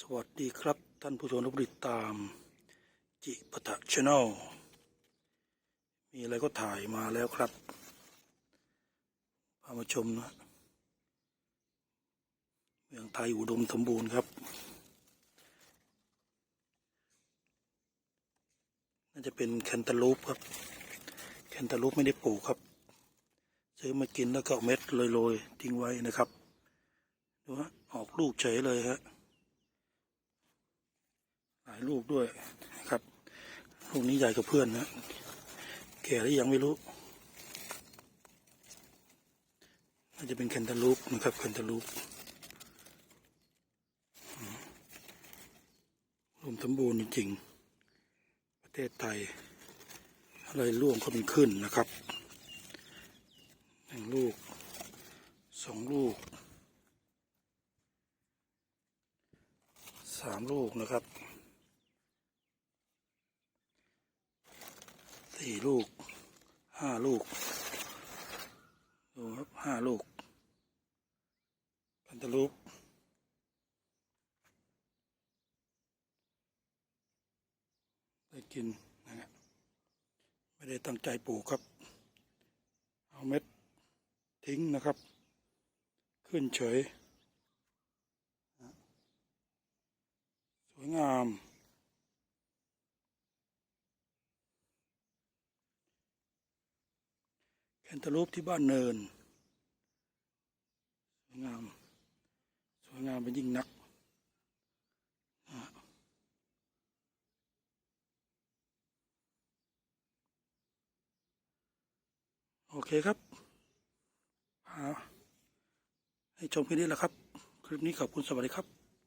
สวัสดีครับท่านผู้ชมที่ติดตาม จิปตะชแนลมีอะไรก็ถ่ายมาแล้วครับ พามาชมนะ เมืองไทยอุดมสมบูรณ์ครับ น่าจะเป็นแคนตาลูปครับ แคนตาลูปไม่ได้ปลูกครับ ซื้อมากินแล้วก็เอาเม็ดโรยๆ ทิ้งไว้นะครับ ดูฮะ ออกลูกเฉยเลยฮะายลูกด้วยครับลูกนี้ใหญ่กว่าเพื่อนนะแก่หรือยังไม่รู้น่าจะเป็นแคนตาลูปนะครับแคนตาลูปรวมสมบูรณ์จริงๆประเทศไทย อะไรร่วงก็มีขึ้นนะครับหนึ่งลูกสองลูกสามลูกนะครับ สี่ลูกห้าลูกดูครับห้าลูกกันตะลูปได้กินนะฮะไม่ได้ตั้งใจปลูกครับ เอาเม็ดทิ้งนะครับ ขึ้นเฉย สวยงาม แค นตาลูปที่บ้านเนิน สวยงาม สวยงามเป็นยิ่งนักโอเคครับหาให้ชมแค่นี้แหละครับ คลิปนี้ขอบคุณสวัสดีครับ